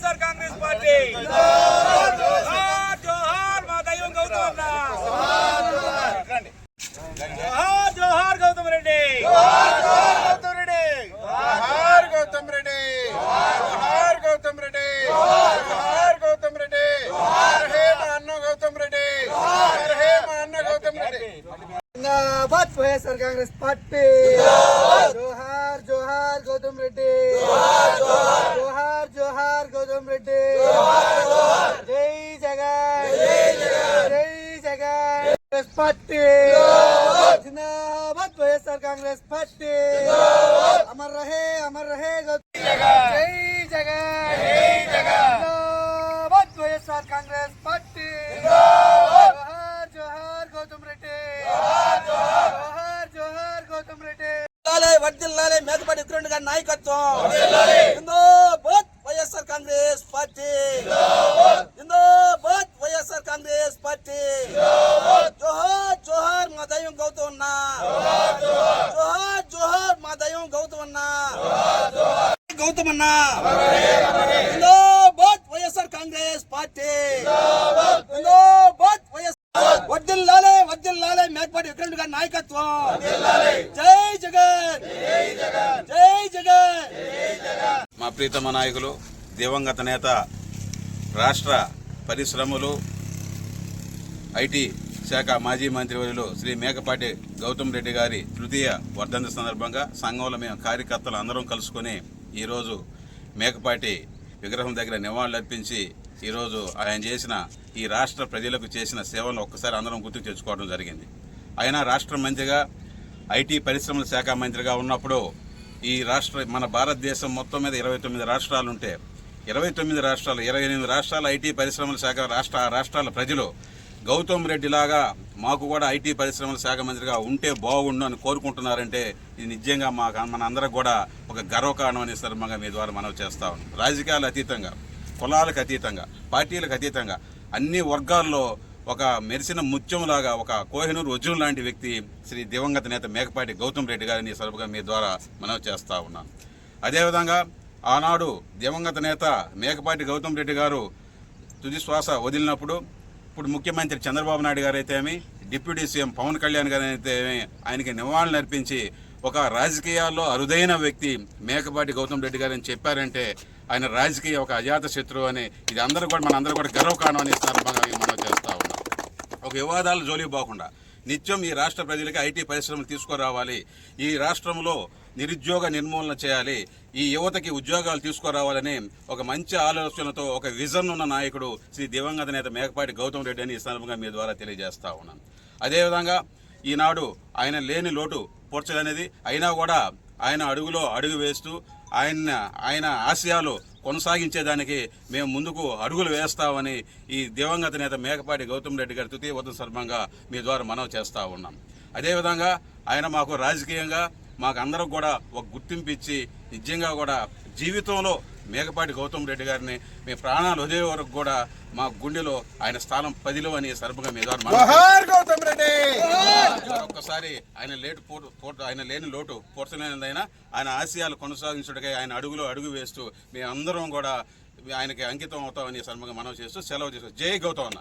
రెడ్డి జోహార్ జోహార్ మా దైవం గౌతమ్ అన్న జోహార్ జోహార్ గౌతమ్ రెడ్డి గౌతమ్ రెడ్డి జోహార్ గౌతమ్ రెడ్డి జోహార్ గౌతమ్ రెడ్డి జోహార్ గౌతమ్ రెడ్డి హర్ హే మా అన్న గౌతమ్ రెడ్డి హర్ హే మా అన్న గౌతమ్ రెడ్డి జిందాబాద్ వైఎస్ఆర్ కాంగ్రెస్ పార్టీ జోహార్ జోహార్ గౌతమ్ రెడ్డి జోహార్ జోహార్ గౌతమ్ రెడ్డి. జై జగన్. జై జగన్. కాంగ్రెస్ పార్టీ. జిందాబాద్ వైఎస్ఆర్ కాంగ్రెస్ పార్టీ. అమర్ రహే అమర్ రహే. జై జగన్. జిందాబాద్ వైఎస్ఆర్ కాంగ్రెస్ పార్టీ. జోహార్ జోహార్ గౌతమ్ రెడ్డి. జోహార్ జోహార్ గౌతమ్ రెడ్డి. వర్ధిల్లాలే మేకపాటి ఉగ్రుండి గారి నాయకత్వం. దైవం గౌతమన్నా. అన్న జోహార్ జోహార్ మా దైవం గౌతమన్నా. గౌతమన్నా. గౌతమ్ వైఎస్ఆర్ కాంగ్రెస్ పార్టీ. జిందాబాద్ లాలే వర్ధిల్లాలే లాలే మేకపాటి ఉగ్రుండి గారి నాయకత్వం. జై జగన్. జై జగన్. మా ప్రీతమ నాయకులు దివంగత నేత రాష్ట్ర పరిశ్రమలు ఐటీ శాఖ మాజీ మంత్రివర్యులు శ్రీ మేకపాటి గౌతమ్ రెడ్డి గారి తృతీయ వర్ధంతి సందర్భంగా సంఘంలో మేము కార్యకర్తలు అందరం కలుసుకొని ఈరోజు మేకపాటి విగ్రహం దగ్గర నివాళులర్పించి ఈరోజు ఆయన చేసిన ఈ రాష్ట్ర ప్రజలకు చేసిన సేవలను ఒక్కసారి అందరం గుర్తుకు తెచ్చుకోవడం జరిగింది. ఆయన రాష్ట్ర మంత్రిగా ఐటీ పరిశ్రమల శాఖ మంత్రిగా ఉన్నప్పుడు ఈ రాష్ట్ర మన భారతదేశం మొత్తం మీద ఇరవై తొమ్మిది రాష్ట్రాలు ఉంటే ఇరవై తొమ్మిది రాష్ట్రాలు ఇరవై ఎనిమిది రాష్ట్రాల ఐటీ పరిశ్రమల శాఖ రాష్ట్ర రాష్ట్రాల ప్రజలు గౌతమ్ రెడ్డి లాగా మాకు కూడా ఐటీ పరిశ్రమల శాఖ మంత్రిగా ఉంటే బాగుండు అని కోరుకుంటున్నారంటే ఇది నిజంగా మాకు మన అందరికి కూడా ఒక గర్వకారణం అనే సందర్భంగా మీ ద్వారా మనం చేస్తా ఉన్నాం. రాజకీయాలు అతీతంగా కులాలకు అతీతంగా పార్టీలకు అతీతంగా అన్ని వర్గాల్లో ఒక మెరిసిన ముత్యంలాగా ఒక కోహినూరు వజ్రం లాంటి వ్యక్తి శ్రీ దివంగత నేత మేకపాటి గౌతమ్ రెడ్డి గారిని సరుపుగా మీ ద్వారా మనం చేస్తా ఉన్నాను అదేవిధంగా ఆనాడు దివంగత నేత మేకపాటి గౌతమ్ రెడ్డి గారు తుది శ్వాస వదిలినప్పుడు ఇప్పుడు ముఖ్యమంత్రి చంద్రబాబు నాయుడు గారు అయితేమి డిప్యూటీ సీఎం పవన్ కళ్యాణ్ గారు అయితేమి ఆయనకి నివాళులు అర్పించి ఒక రాజకీయాల్లో అరుదైన వ్యక్తి మేకపాటి గౌతమ్ రెడ్డి గారు అని చెప్పారంటే ఆయన రాజకీయ ఒక అజాత శత్రువు అని ఇది అందరూ కూడా మన అందరూ కూడా గర్వకారణం అనే సందర్భంగా మనం చేస్తూ ఉన్నాం. ఒక వివాదాలు జోలికి పోకుండా నిత్యం ఈ రాష్ట్ర ప్రజలకి ఐటీ పరిశ్రమలు తీసుకురావాలి. ఈ రాష్ట్రంలో నిరుద్యోగ నిర్మూలన చేయాలి. ఈ యువతకి ఉద్యోగాలు తీసుకురావాలని ఒక మంచి ఆలోచనతో ఒక విజన్ ఉన్న నాయకుడు శ్రీ దివంగత నేత మేకపాటి గౌతమ్ రెడ్డి అని ఈ సందర్భంగా మీ ద్వారా తెలియజేస్తా ఉన్నాను. అదేవిధంగా ఈనాడు ఆయన లేని లోటు పూడ్చదనేది అయినా కూడా ఆయన అడుగులో అడుగు వేస్తూ ఆయన ఆయన ఆశయాలు కొనసాగించేదానికి మేము ముందుకు అడుగులు వేస్తామని ఈ దివంగత నేత మేకపాటి గౌతమ్ రెడ్డి గారి తృతీయ సందర్భంగా మీ ద్వారా మనవి చేస్తూ ఉన్నాం. అదేవిధంగా ఆయన మాకు రాజకీయంగా మాకు అందరం కూడా ఒక గుర్తింపు ఇచ్చి నిజంగా కూడా జీవితంలో మేకపాటి గౌతమ్ రెడ్డి గారిని మీ ప్రాణాలు వదిలే వరకు కూడా మా గుండెలో ఆయన స్థానం పదిలో అని సర్పంగా మీ ద్వారా మనవి జోహార్ గౌతమ్ రెడ్డి! ఒక్కసారి ఆయన లేటు పోటు ఆయన లేని లోటు పూర్చలేనిదైనా ఆయన ఆశయాలు కొనసాగించుటకై ఆయన అడుగులో అడుగు వేస్తూ మీ అందరం కూడా ఆయనకి అంకితం అవుతామని సందర్భంగా మనం చేస్తూ సెలవు చేస్తూ జై గౌతమ్ అన్న.